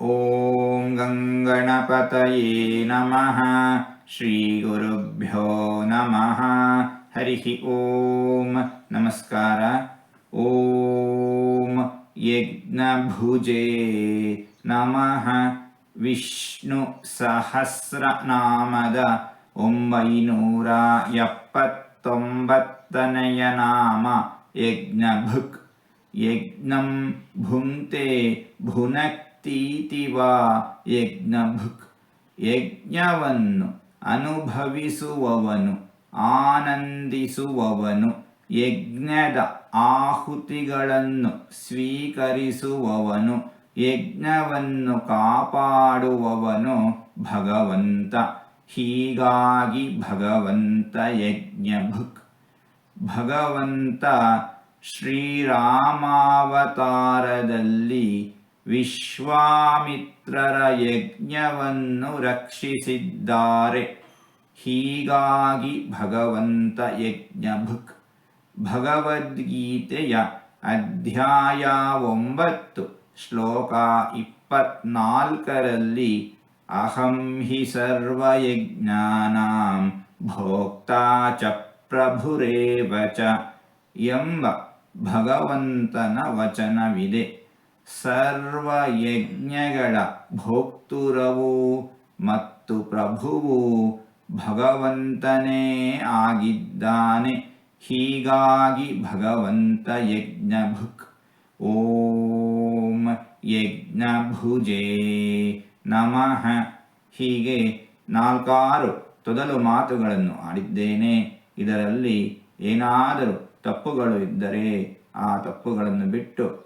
ॐ गङ्गणपतये नमः श्रीगुरुभ्यो नमः हरिः ॐ नमस्कार ॐ यज्ञभुजे नमः ವಿಷ್ಣು ಒಂಬೈನೂರ ಎಪ್ಪತ್ತೊಂಬತ್ತನೆಯ ನಾಮ ಯಜ್ಞಭುಕ್ ಯಜ್ಞಂ ಭುಂಕ್ತೆ ಭುನಕ್ತೀತಿ ವಾ ಯಜ್ಞಭುಕ್ ಯಜ್ಞವನ್ನು ಅನುಭವಿಸುವವನು, ಆನಂದಿಸುವವನು, ಯಜ್ಞದ ಆಹುತಿಗಳನ್ನು ಸ್ವೀಕರಿಸುವವನು, ಯಜ್ಞವನ್ನು ಕಾಪಾಡುವವನು ಭಗವಂತ, ಹೀಗಾಗಿ ಭಗವಂತ ಯಜ್ಞಭುಕ್. ಭಗವಂತ ಶ್ರೀರಾಮಾವತಾರದಲ್ಲಿ ವಿಶ್ವಾಮಿತ್ರರ ಯಜ್ಞವನ್ನು ರಕ್ಷಿಸಿದ್ದಾರೆ. ಹೀಗಾಗಿ ಭಗವಂತ ಯಜ್ಞಭುಕ್ ಭಗವದ್ಗೀತೆಯ ಅಧ್ಯಾಯ ಒಂಬತ್ತು, ಶ್ಲೋಕ ಇಪ್ಪತ್ನಾಲ್ಕರಲ್ಲಿ ಅಹಂ ಹಿ ಸರ್ವಯಜ್ಞಾನಾಂ ಭೋಕ್ತಾ ಚ ಪ್ರಭುರೇವ ಎಂಬ ಭಗವಂತನ ವಚನವಿದೆ. ಸರ್ವಯಜ್ಞಗಳ ಭೋಕ್ತುರವು ಮತ್ತು ಪ್ರಭುವು ಭಗವಂತನೇ ಆಗಿದ್ದಾನೆ. ಹೀಗಾಗಿ ಭಗವಂತ ಯಜ್ಞಭುಕ್. ಓಂ ಯಜ್ಞಭುಜೇ ನಮಃ. ಹೀಗೆ ನಾಲ್ಕಾರು ತೊದಲು ಮಾತುಗಳನ್ನು ಆಡಿದ್ದೇನೆ. ಇದರಲ್ಲಿ ಏನಾದರೂ ತಪ್ಪುಗಳು ಇದ್ದರೆ ಆ ತಪ್ಪುಗಳನ್ನು ಬಿಟ್ಟು